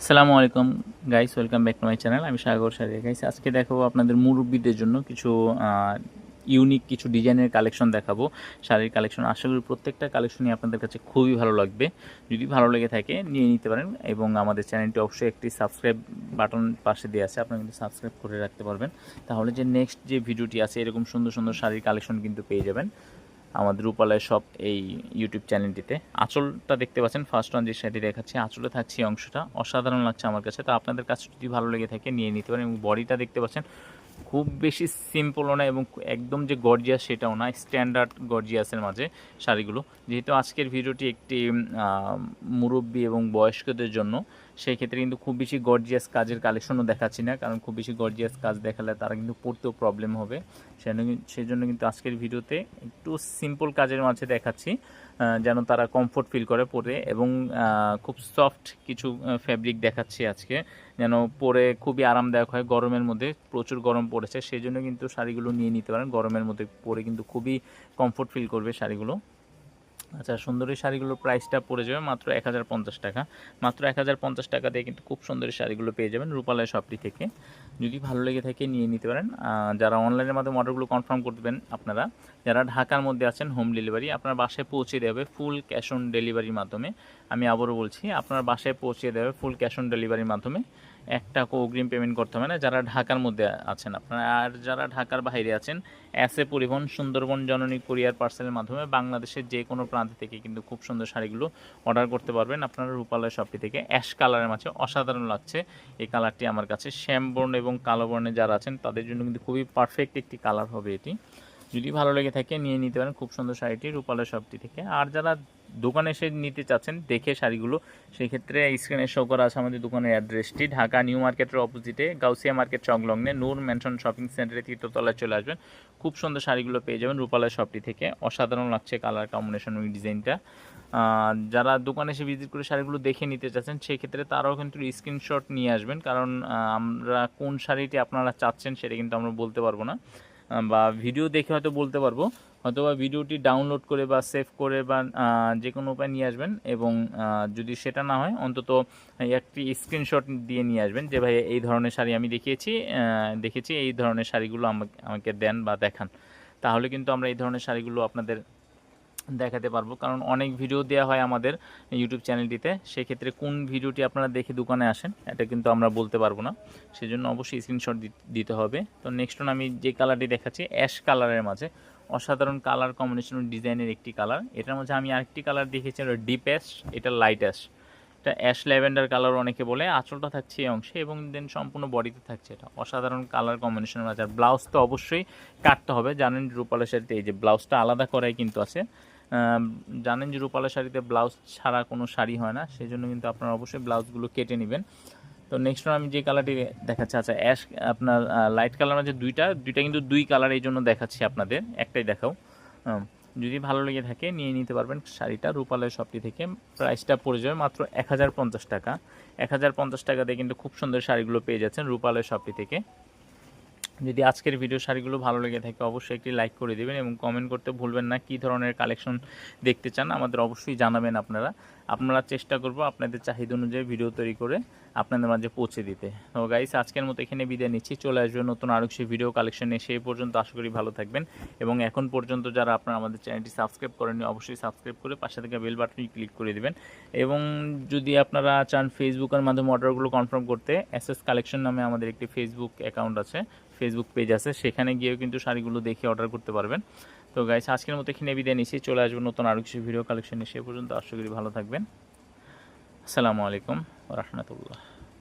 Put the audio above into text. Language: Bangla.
আসসালামু আলাইকুম guys welcome back to my channel আমি সাগর সারিয়া গাইস আজকে দেখাবো আপনাদের মুরব্বীদের জন্য কিছু ইউনিক কিছু ডিজাইনের কালেকশন দেখাবো। শাড়ির কালেকশন করি প্রত্যেকটা কালেকশনই আপনাদের কাছে খুবই ভালো লাগবে। যদি ভালো লেগে থাকে, নিয়ে নিতে পারেন এবং আমাদের চ্যানেলটি অবশ্যই একটি সাবস্ক্রাইব বাটন পাশে দিয়ে আছে। আপনারা কিন্তু সাবস্ক্রাইব করে রাখতে পারবেন। তাহলে যে নেক্সট যে ভিডিওটি আছে, এরকম সুন্দর সুন্দর শাড়ির কালেকশন কিন্তু পেয়ে যাবেন। আমাদের রূপালয় সব এই ইউটিউব চ্যানেলটিতে আঁচলটা দেখতে পাচ্ছেন ফার্স্ট ওয়ান যে শাড়ি দেখাচ্ছি। আঁচলে থাকছে অংশটা। অসাধারণ লাগছে আমার কাছে। তো আপনাদের কাছে যদি ভালো লেগে থাকে, নিয়ে নিতে পারেন। এবং বডিটা দেখতে পাচ্ছেন, খুব বেশি সিম্পলও না এবং একদম যে গর্জিয়াস সেটাও না স্ট্যান্ডার্ড গর্জিয়াসের মাঝে শাড়িগুলো। যেহেতু আজকের ভিডিওটি একটি মুরব্বী এবং বয়স্কদের জন্য সেই ক্ষেত্রে কিন্তু খুব বেশি গর্জিয়াস কাজের কালেকশনও দেখাচ্ছি না, কারণ খুব বেশি গর্জিয়াস কাজ দেখালে তারা কিন্তু পড়তেও প্রবলেম হবে। সেই জন্য কিন্তু আজকের ভিডিওতে একটু সিম্পল কাজের মাঝে দেখাচ্ছি যেন তারা কমফোর্ট ফিল করে পরে এবং খুব সফট কিছু ফ্যাব্রিক দেখাচ্ছি আজকে, যেন পরে খুবই আরামদায়ক হয়। গরমের মধ্যে প্রচুর গরম পড়েছে সেই জন্য কিন্তু শাড়িগুলো নিয়ে নিতে পারেন। গরমের মধ্যে পরে কিন্তু খুবই কমফোর্ট ফিল করবে শাড়িগুলো। আচ্ছা সুন্দরী শাড়িগুলোর প্রাইসটা পড়ে যাবে মাত্র এক হাজার পঞ্চাশ টাকা। মাত্র এক হাজার পঞ্চাশ টাকা দিয়ে কিন্তু খুব সুন্দরী শাড়িগুলো পেয়ে যাবেন রূপালয় শপটি থেকে। যদি ভালো লেগে থাকে নিয়ে নিতে পারেন। যারা অনলাইনের মাধ্যমে অর্ডারগুলো কনফার্ম করবেন আপনারা, যারা ঢাকার মধ্যে আছেন হোম ডেলিভারি আপনার বাসায় পৌঁছে দেবে ফুল ক্যাশ অন ডেলিভারির মাধ্যমে। আমি আবারও বলছি, আপনার বাসায় পৌঁছে দেবে ফুল ক্যাশ অন ডেলিভারির মাধ্যমে। এক টাকা অগ্রিম পেমেন্ট করতে হবে না, যারা ঢাকার মধ্যে আছেন আপনারা। আর যারা ঢাকার বাইরে আছেন এসএ পরিবহন সুন্দরবন জননী কুরিয়ার পার্সেলের মাধ্যমে বাংলাদেশের যে কোনো প্রান্ত থেকে কিন্তু খুব সুন্দর শাড়িগুলো অর্ডার করতে পারবেন। আপনারা রূপালয় শপটি থেকে অ্যাশ কালারের মাঝে অসাধারণ লাগছে। এই কালারটি আমার কাছে শ্যাম বর্ণ এবং কালো বর্ণে যারা আছেন, তাদের জন্য কিন্তু খুবই পারফেক্ট একটি কালার হবে এটি। যদি ভালো লেগে থাকে, নিয়ে নিতে পারেন। খুব সুন্দর শাড়িটি রূপালয় শপটি থেকে। আর যারা দোকানে এসে নিতে চাচ্ছেন, দেখে শাড়িগুলো সেই ক্ষেত্রে স্ক্রিনে শো করা আছে আমাদের দোকানের অ্যাড্রেসটি ঢাকা নিউ মার্কেটের অপোজিটে গাউসিয়া মার্কেট সংলগ্নে নূর ম্যানশন শপিং সেন্টারে তীর্থতলায় চলে আসবেন। খুব সুন্দর শাড়িগুলো পেয়ে যাবেন রূপালয় শপটি থেকে। অসাধারণ লাগছে কালার কম্বিনেশন ওই ডিজাইনটা যারা দোকানে এসে ভিজিট করে শাড়িগুলো দেখে নিতে চাচ্ছেন সেই ক্ষেত্রে তারাও কিন্তু স্ক্রিনশট নিয়ে আসবেন। কারণ আমরা কোন শাড়িটি আপনারা চাচ্ছেন সেটা কিন্তু আমরা বলতে পারব না। বা ভিডিও দেখে হয়তো বলতে পারব। হয়তো বা ভিডিওটি ডাউনলোড করে বা সেভ করে বা যে কোনো উপায় নিয়ে আসবেন এবং যদি সেটা না হয়, অন্তত একটি স্ক্রিনশট দিয়ে নিয়ে আসবেন যে ভাই এই ধরনের শাড়ি আমি দেখিয়েছি দেখেছি, এই ধরনের শাড়িগুলো আমাকে আমাকে দেন বা দেখান। তাহলে কিন্তু আমরা এই ধরনের শাড়িগুলো আপনাদের দেখাতে পারব। কারণ অনেক ভিডিও দেওয়া হয় আমাদের ইউটিউব চ্যানেলটিতে সেক্ষেত্রে কোন ভিডিওটি আপনারা দেখে দোকানে আসেন, এটা কিন্তু আমরা বলতে পারব না। সেজন্য অবশ্যই স্ক্রিনশট দিতে হবে। তো নেক্সট আমি যে কালারটি দেখাচ্ছি অ্যাশ কালারের মাঝে। অসাধারণ কালার কম্বিনেশন ডিজাইনের একটি কালার এটার মধ্যে আমি আরেকটি কালার দেখেছি ওটা ডিপ অ্যাশ এটা লাইট অ্যাশ এটা অ্যাশ ল্যাভেন্ডার কালার অনেকে বলে, আঁচলটা থাকছে এই অংশে এবং দেন সম্পূর্ণ বডিতে থাকছে এটা। অসাধারণ কালার কম্বিনেশনের মাঝে আর ব্লাউজ তো অবশ্যই কাটতে হবে। জানেন রূপালের শাড়িতে এই যে ব্লাউজটা আলাদা করাই কিন্তু আছে। জানেন যে রূপালের শাড়িতে ব্লাউজ ছাড়া কোনো শাড়ি হয় না সেই জন্য কিন্তু আপনারা অবশ্যই ব্লাউজগুলো কেটে নেবেন। তো নেক্সট আমি যে কালারটি দেখাচ্ছি আচ্ছা অ্যাশ আপনার লাইট কালার আছে দুইটা দুইটা কিন্তু দুই কালার এই জন্য দেখাচ্ছি আপনাদের, একটাই দেখাও। যদি ভালো লেগে থাকে, নিয়ে নিতে পারবেন শাড়িটা রূপালয় শপটি থেকে। প্রাইসটা পড়ে যাবে মাত্র এক হাজার পঞ্চাশ টাকা। এক হাজার পঞ্চাশ টাকা দিয়ে কিন্তু খুব সুন্দর শাড়িগুলো পেয়ে যাচ্ছেন রূপালয় শপটি থেকে। যদি আজকের ভিডিও শাড়িগুলো ভালো লেগে থাকে, অবশ্যই একটি লাইক করে দেবেন এবং কমেন্ট করতে ভুলবেন না। কী ধরনের কালেকশন দেখতে চান, আমাদের অবশ্যই জানাবেন আপনারা। আপনারা চেষ্টা করব আপনাদের চাহিদা অনুযায়ী ভিডিও তৈরি করে আপনাদের মাঝে পৌঁছে দিতে। তো গাইস আজকের মতো এখানে বিদায় নিচ্ছি। চলে আসবে নতুন আরও সেই ভিডিও কালেকশন এসে এই পর্যন্ত আশা করি ভালো থাকবেন। এবং এখন পর্যন্ত যারা আপনারা আমাদের চ্যানেলটি সাবস্ক্রাইব করেননি, অবশ্যই সাবস্ক্রাইব করে পাশে থেকে বেল বাটনটি ক্লিক করে দেবেন। এবং যদি আপনারা চান ফেসবুকের মাধ্যমে অর্ডারগুলো কনফার্ম করতে এসএস কালেকশন নামে আমাদের একটি ফেসবুক অ্যাকাউন্ট আছে ফেসবুক পেজ আছে। সেখানে গিয়েও কিন্তু শাড়িগুলো দেখে অর্ডার করতে পারবেন। তো গাইস আজকের মতো এখানে বিদায় নিচ্ছি। চলে আসব নতুন আরও কিছু ভিডিও কালেকশন এসে সে পর্যন্ত আশা করি ভালো থাকবেন। আসসালামু আলাইকুম রহমতুল্লাহ।